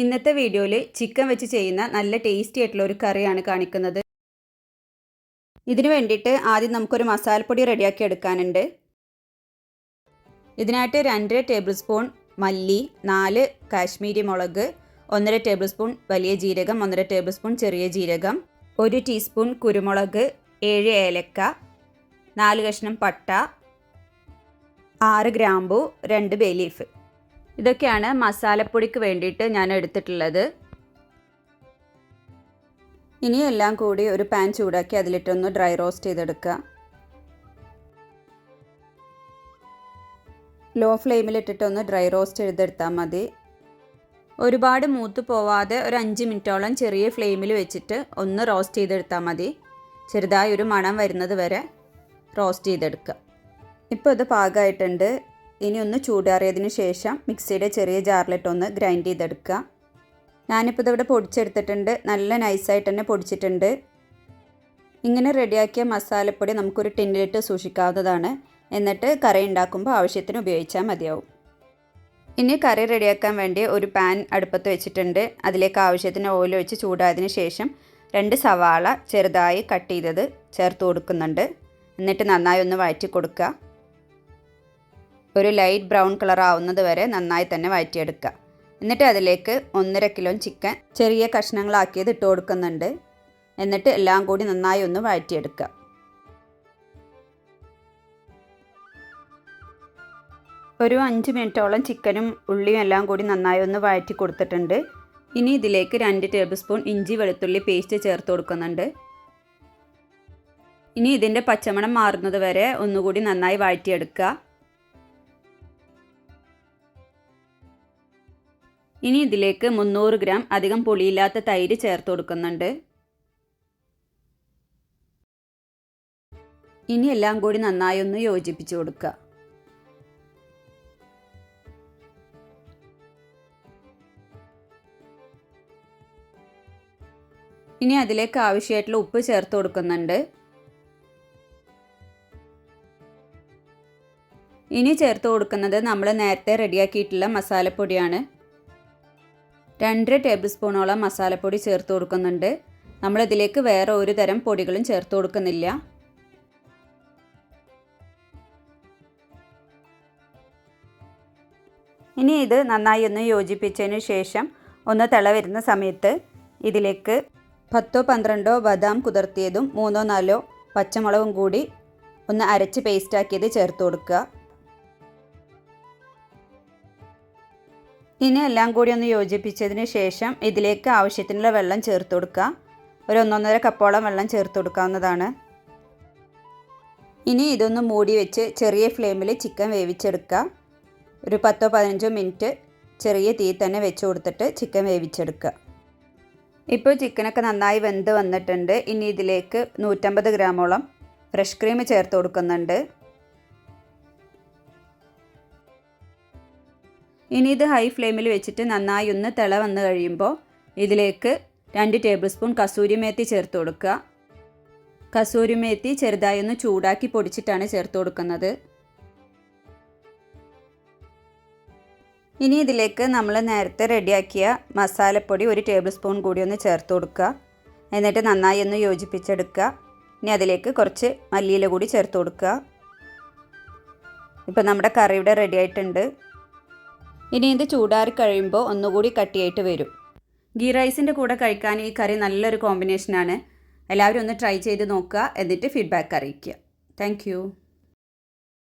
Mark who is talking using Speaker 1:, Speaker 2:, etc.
Speaker 1: ഇന്നത്തെ വീഡിയോയിൽ ചിക്കൻ വെച്ച് ചെയ്യുന്ന നല്ല ടേസ്റ്റി ആയിട്ടുള്ള ഒരു കറിയാണ് കാണിക്കുന്നത്. ഇതിനു വേണ്ടിയിട്ട് ആദ്യം നമുക്കൊരു മസാലപ്പൊടി റെഡിയാക്കി എടുക്കാനുണ്ട്. ഇതിനായിട്ട് രണ്ടര ടേബിൾ സ്പൂൺ മല്ലി നാല് കാശ്മീരി മുളക് ഒന്നര ടേബിൾ സ്പൂൺ വലിയ ജീരകം ഒന്നര ടേബിൾ സ്പൂൺ ചെറിയ ജീരകം ഒരു ടീസ്പൂൺ കുരുമുളക് ഏഴ് ഏലക്ക നാല് കഷ്ണം പട്ട ആറ് ഗ്രാമ്പു രണ്ട് ബേ ലീഫ് ഇതൊക്കെയാണ് മസാലപ്പൊടിക്ക് വേണ്ടിയിട്ട് ഞാൻ എടുത്തിട്ടുള്ളത്. ഇനി എല്ലാം കൂടി ഒരു പാൻ ചൂടാക്കി അതിലിട്ടൊന്ന് ഡ്രൈ റോസ്റ്റ് ചെയ്തെടുക്കുക. ലോ ഫ്ലെയിമിലിട്ടിട്ടൊന്ന് ഡ്രൈ റോസ്റ്റ് ചെയ്തെടുത്താൽ മതി. ഒരുപാട് മൂത്ത് പോവാതെ ഒരു അഞ്ച് മിനിറ്റോളം ചെറിയ ഫ്ലെയിമിൽ വെച്ചിട്ട് ഒന്ന് റോസ്റ്റ് ചെയ്തെടുത്താൽ മതി. ചെറുതായി ഒരു മണം വരുന്നത് വരെ റോസ്റ്റ് ചെയ്തെടുക്കുക. ഇപ്പോൾ ഇത് പാകമായിട്ടുണ്ട്. ഇനി ഒന്ന് ചൂടാറിയതിന് ശേഷം മിക്സിയുടെ ചെറിയ ജാറിലിട്ടൊന്ന് ഗ്രൈൻഡ് ചെയ്തെടുക്കുക. ഞാനിപ്പോൾ ഇതിവിടെ പൊടിച്ചെടുത്തിട്ടുണ്ട്. നല്ല നൈസായിട്ട് തന്നെ പൊടിച്ചിട്ടുണ്ട്. ഇങ്ങനെ റെഡിയാക്കിയ മസാലപ്പൊടി നമുക്കൊരു ടിന്നിലിട്ട് സൂക്ഷിക്കാവുന്നതാണ്. എന്നിട്ട് കറി ഉണ്ടാക്കുമ്പോൾ ആവശ്യത്തിന് ഉപയോഗിച്ചാൽ മതിയാവും. ഇനി കറി റെഡിയാക്കാൻ വേണ്ടി ഒരു പാൻ അടുപ്പത്ത് വെച്ചിട്ടുണ്ട്. അതിലേക്ക് ആവശ്യത്തിന് ഓയിൽ ഒഴിച്ച് ചൂടായതിന് ശേഷം രണ്ട് സവാള ചെറുതായി കട്ട് ചെയ്തത് ചേർത്ത് കൊടുക്കുന്നുണ്ട്. എന്നിട്ട് നന്നായി ഒന്ന് വഴറ്റി കൊടുക്കുക. ഒരു ലൈറ്റ് ബ്രൗൺ കളർ ആവുന്നത് വരെ നന്നായി തന്നെ വഴറ്റിയെടുക്കുക. എന്നിട്ട് അതിലേക്ക് ഒന്നര കിലോ ചിക്കൻ ചെറിയ കഷ്ണങ്ങളാക്കിയത് ഇട്ട് കൊടുക്കുന്നുണ്ട്. എന്നിട്ട് എല്ലാം കൂടി നന്നായി ഒന്ന് വഴറ്റിയെടുക്കുക. ഒരു അഞ്ച് മിനിറ്റോളം ചിക്കനും ഉള്ളിയും എല്ലാം കൂടി നന്നായി ഒന്ന് വഴറ്റി കൊടുത്തിട്ടുണ്ട്. ഇനി ഇതിലേക്ക് രണ്ട് ടേബിൾ സ്പൂൺ ഇഞ്ചി വെളുത്തുള്ളി പേസ്റ്റ് ചേർത്ത് കൊടുക്കുന്നുണ്ട്. ഇനി ഇതിന്റെ പച്ചമണം മാറുന്നത് വരെ ഒന്നുകൂടി നന്നായി വഴറ്റിയെടുക്കുക. ഇനി ഇതിലേക്ക് മുന്നൂറ് ഗ്രാം അധികം പുളിയില്ലാത്ത തൈര് ചേർത്ത് കൊടുക്കുന്നുണ്ട്. ഇനി എല്ലാം കൂടി നന്നായി ഒന്ന് യോജിപ്പിച്ച് കൊടുക്കുക ഇനി അതിലേക്ക് ആവശ്യമായിട്ടുള്ള ഉപ്പ് ചേർത്ത് കൊടുക്കുന്നുണ്ട്. ഇനി ചേർത്ത് കൊടുക്കുന്നത് നമ്മൾ നേരത്തെ റെഡിയാക്കിയിട്ടുള്ള മസാലപ്പൊടിയാണ്. രണ്ടര ടേബിൾ സ്പൂണോളം മസാലപ്പൊടി ചേർത്ത് കൊടുക്കുന്നുണ്ട്. നമ്മളിതിലേക്ക് വേറെ ഒരു തരം പൊടികളും ചേർത്ത് കൊടുക്കുന്നില്ല. ഇനി ഇത് നന്നായി ഒന്ന് യോജിപ്പിച്ചതിന് ശേഷം ഒന്ന് തിള വരുന്ന സമയത്ത് ഇതിലേക്ക് പത്തോ പന്ത്രണ്ടോ ബദാം കുതിർത്തിയതും മൂന്നോ നാലോ പച്ചമുളകും കൂടി ഒന്ന് അരച്ച് പേസ്റ്റാക്കിയത് ചേർത്ത് കൊടുക്കുക. ഇനി എല്ലാം കൂടി ഒന്ന് യോജിപ്പിച്ചതിന് ശേഷം ഇതിലേക്ക് ആവശ്യത്തിനുള്ള വെള്ളം ചേർത്ത് കൊടുക്കുക. ഒരു ഒന്നൊന്നര കപ്പോളം വെള്ളം ചേർത്ത് കൊടുക്കാവുന്നതാണ്. ഇനി ഇതൊന്ന് മൂടി വെച്ച് ചെറിയ ഫ്ലെയിമിൽ ചിക്കൻ വേവിച്ചെടുക്കുക. ഒരു പത്തോ പതിനഞ്ചോ മിനിറ്റ് ചെറിയ തീ തന്നെ വെച്ച് കൊടുത്തിട്ട് ചിക്കൻ വേവിച്ചെടുക്കുക. ഇപ്പോൾ ചിക്കനൊക്കെ നന്നായി വെന്ത് വന്നിട്ടുണ്ട്. ഇനി ഇതിലേക്ക് നൂറ്റമ്പത് ഗ്രാമോളം ഫ്രഷ് ക്രീം ചേർത്ത് കൊടുക്കുന്നുണ്ട്. ഇനി ഇത് ഹൈ ഫ്ലെയിമിൽ വെച്ചിട്ട് നന്നായി ഒന്ന് തിള വന്ന് കഴിയുമ്പോൾ ഇതിലേക്ക് രണ്ട് ടേബിൾ സ്പൂൺ കസൂരി മേത്തി ചേർത്ത് കൊടുക്കുക. കസൂരി മേത്തി ചെറുതായി ഒന്ന് ചൂടാക്കി പൊടിച്ചിട്ടാണ് ചേർത്ത് കൊടുക്കുന്നത്. ഇനി ഇതിലേക്ക് നമ്മൾ നേരത്തെ റെഡിയാക്കിയ മസാലപ്പൊടി ഒരു ടേബിൾ സ്പൂൺ കൂടി ഒന്ന് ചേർത്ത് കൊടുക്കുക. എന്നിട്ട് നന്നായി ഒന്ന് യോജിപ്പിച്ചെടുക്കുക. ഇനി അതിലേക്ക് കുറച്ച് മല്ലിയില കൂടി ചേർത്ത് കൊടുക്കുക. ഇപ്പോൾ നമ്മുടെ കറി റെഡി ആയിട്ടുണ്ട്. ഇനി ഇത് ചൂടാറി കഴിയുമ്പോൾ ഒന്നുകൂടി കട്ടിയായിട്ട് വരും. ഗീ റൈസിന്റെ കൂടെ കഴിക്കാൻ ഈ കറി നല്ലൊരു കോമ്പിനേഷനാണ്. എല്ലാവരും ഒന്ന് ട്രൈ ചെയ്ത് നോക്കുക എന്നിട്ട് ഫീഡ്ബാക്ക് അറിയിക്കുക. താങ്ക്